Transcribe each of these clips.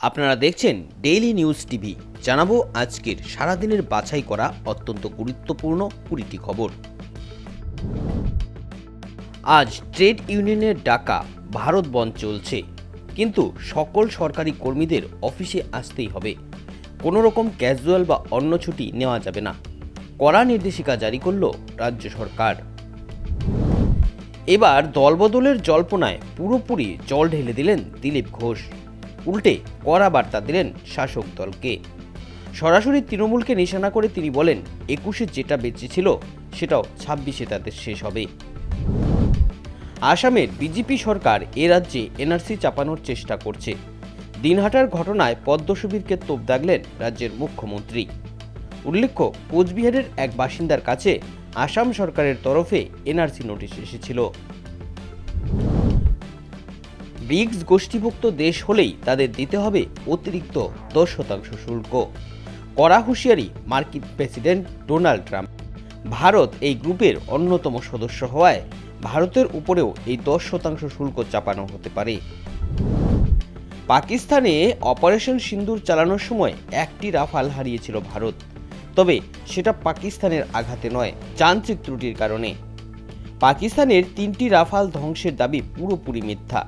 আপনারা দেখছেন daily news TV জানাব আজকের সারাদিনের বাছাই করা অত্যন্ত গুরুত্বপূর্ণ কুড়িটি খবর। আজ ট্রেড ইউনিয়নের ডাকা ভারত বন্ধ চলছে। কিন্তু সকল সরকারি কর্মীদের অফিসে আসতেই হবে। কোনো রকম ক্যাজুয়াল বা অন্য ছুটি নেওয়া যাবে না। কড়া নির্দেশিকা জারি করল রাজ্য সরকার। এবার দলবদলের জল্পনায় পুরোপুরি জল ঢেলে দিলেন দিলীপ ঘোষ। উল্টে কড়া বার্তা দিলেন শাসক দলকে। সরাসরি তৃণমূলকে নিশানা করে তিনি বলেন, একুশে যেটা বেঁচে ছিল, সেটাও ছাব্বিশে তাদের শেষ হবে। আসামের বিজেপি সরকার এ রাজ্যে এনআরসি চাপানোর চেষ্টা করছে। দিনহাটার ঘটনায় পদ্মশিবিরকে তোপ দাগলেন রাজ্যের মুখ্যমন্ত্রী। উল্লেখ্য, কোচবিহারের এক বাসিন্দার কাছে আসাম সরকারের তরফে এনআরসি নোটিশ এসেছিল। ব্রিক্স গোষ্ঠীভুক্ত দেশ হলেই তাদের দিতে হবে অতিরিক্ত দশ শতাংশ শুল্ক। কড়া হুঁশিয়ারি মার্কিন প্রেসিডেন্ট ডোনাল্ড ট্রাম্প। ভারত এই গ্রুপের অন্যতম সদস্য হওয়ায় ভারতের উপরেও এই দশ শতাংশ শুল্ক চাপানো হতে পারে। পাকিস্তানে অপারেশন সিন্দুর চালানোর সময় একটি রাফাল হারিয়েছিল ভারত। তবে সেটা পাকিস্তানের আঘাতে নয়, যান্ত্রিক ত্রুটির কারণে। পাকিস্তানের তিনটি রাফাল ধ্বংসের দাবি পুরোপুরি মিথ্যা।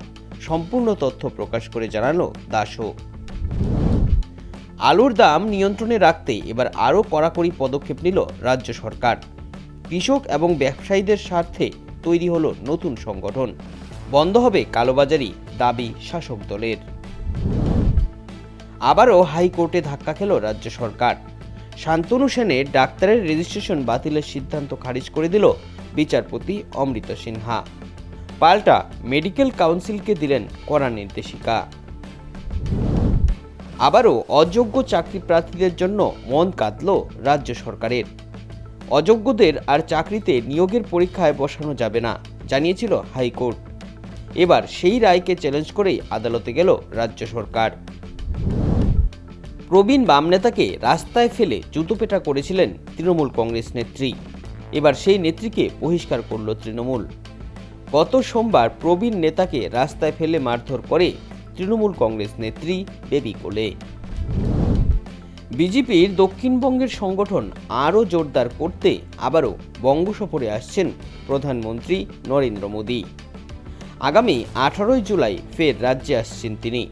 সম্পূর্ণ তথ্য প্রকাশ করে জানালো দাসও। আলুর দাম নিয়ন্ত্রণে রাখতে এবার আরও কড়াকড়ি পদক্ষেপ নিল রাজ্য সরকার। কৃষক এবং ব্যবসায়ীদের স্বার্থে তৈরি হলো নতুন সংগঠন। বন্ধ হবে কালোবাজারি, দাবি শাসক দলের। আবারও হাইকোর্টে ধাক্কা খেল রাজ্য সরকার। শান্তনু সেনের ডাক্তারের রেজিস্ট্রেশন বাতিলের সিদ্ধান্ত খারিজ করে দিল বিচারপতি অমৃত সিনহা। পাল্টা মেডিকেল কাউন্সিলকে দিলেন কড়া নির্দেশিকা। আবারও অযোগ্য চাকরি প্রার্থীদের জন্য মন কাঁদল রাজ্য সরকারের। অযোগ্যদের আর চাকরিতে নিয়োগের পরীক্ষায় বসানো যাবে না, জানিয়েছিল হাইকোর্ট। এবার সেই রায়কে চ্যালেঞ্জ করেই আদালতে গেল রাজ্য সরকার। প্রবীণ বাম নেতাকে রাস্তায় ফেলে জুতোপেটা করেছিলেন তৃণমূল কংগ্রেস নেত্রী। এবার সেই নেত্রীকে বহিষ্কার করল তৃণমূল। গত সোমবার প্রবীণ নেতাকে রাস্তায় ফেলে মারধর করে তৃণমূল কংগ্রেস নেত্রী বেবি কোলে। বিজেপির দক্ষিণবঙ্গের সংগঠন আরও জোরদার করতে আবারও বঙ্গ সফরে আসছেন প্রধানমন্ত্রী নরেন্দ্র মোদী। আগামী আঠারোই জুলাই ফের রাজ্যে আসছেন তিনি।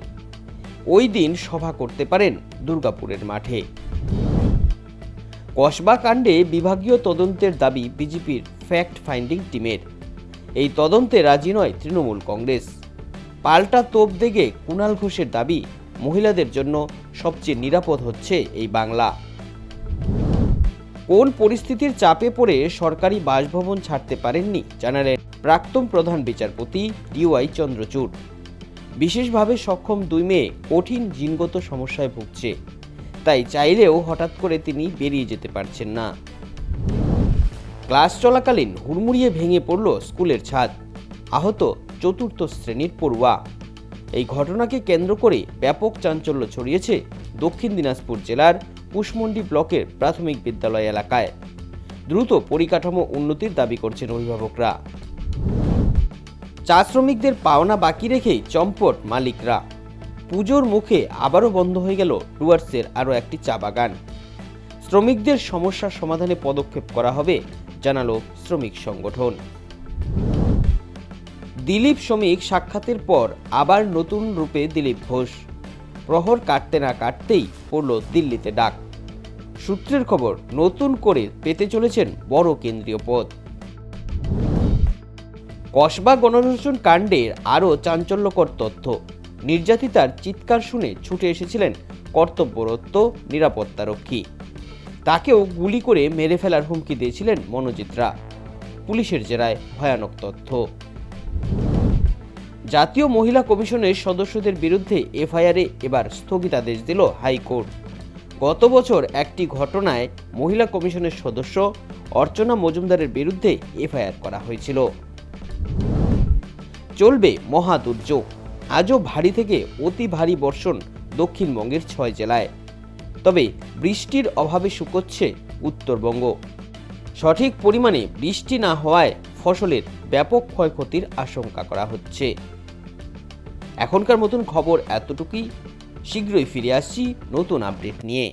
ওই দিন সভা করতে পারেন দুর্গাপুরের মাঠে। কসবা কাণ্ডে বিভাগীয় তদন্তের দাবি বিজেপির ফ্যাক্ট ফাইন্ডিং টিমের। এই তদন্তে রাজি নয় তৃণমূল কংগ্রেস। পাল্টা তোপ দেগে কুণাল ঘোষের দাবি, মহিলাদের জন্য সবচেয়ে নিরাপদ হচ্ছে এই বাংলা। কোন পরিস্থিতির চাপে পড়ে সরকারি বাসভবন ছাড়তে পারেননি জানালেন প্রাক্তন প্রধান বিচারপতি ডিওয়াই চন্দ্রচূড়। বিশেষভাবে সক্ষম দুই মেয়ে কঠিন জিনগত সমস্যায় ভুগছে। তাই চাইলেও হঠাৎ করে তিনি বেরিয়ে যেতে পারছেন না। ক্লাস চলাকালীন হুড়মুড়িয়ে ভেঙে পড়ল স্কুলের ছাদ। আহত চতুর্থ শ্রেণির পড়ুয়া। এই ঘটনাকে কেন্দ্র করে ব্যাপক চাঞ্চল্য ছড়িয়েছে দক্ষিণ দিনাজপুর জেলার কুশমন্ডি ব্লকের প্রাথমিক বিদ্যালয় এলাকায়। দ্রুত পরিকাঠামো উন্নতির দাবি করছেন অভিভাবকরা। চা শ্রমিকদের পাওনা বাকি রেখেই চম্পট মালিকরা। পুজোর মুখে আবারও বন্ধ হয়ে গেল ডুয়ার্সের আরও একটি চা বাগান। শ্রমিকদের সমস্যার সমাধানে পদক্ষেপ করা হবে জানালো শ্রমিক সংগঠন। দিলীপ শ্রমিক সাক্ষাতের পর আবার নতুন রূপে দিলীপ ঘোষ। প্রহর কাটতে না কাটতেই পড়ল দিল্লিতে ডাক। সূত্রের খবর, নতুন করে পেতে চলেছেন বড় কেন্দ্রীয় পদ। কসবা গণধর্ষণ কাণ্ডের আরও চাঞ্চল্যকর তথ্য। নির্যাতিতার চিৎকার শুনে ছুটে এসেছিলেন কর্তব্যরত নিরাপত্তারক্ষী। তাকেও গুলি করে মেরে ফেলার হুমকি দিয়েছিলেন মনোজিৎরা পুলিশের জেরায় ভয়ানক তথ্য। জাতীয় মহিলা কমিশনের সদস্যদের বিরুদ্ধে এফআইআরে এবার স্থগিতাদেশ দিল হাইকোর্ট। গত বছর একটি ঘটনায় মহিলা কমিশনের সদস্য অর্চনা মজুমদারের বিরুদ্ধে এফআইআর করা হয়েছিল। চলবে মহা দুর্যোগ। আজও ভারী থেকে অতি ভারী বর্ষণ দক্ষিণবঙ্গের ছয় জেলায়। তবে বৃষ্টির অভাবে শুকোচ্ছে উত্তরবঙ্গ। সঠিক পরিমাণে বৃষ্টি না হওয়ায় ফসলের ব্যাপক ক্ষয়ক্ষতির আশঙ্কা করা হচ্ছে। এখনকার মতন খবর এতটুকুই। শীঘ্রই ফিরে আসছি নতুন আপডেট নিয়ে।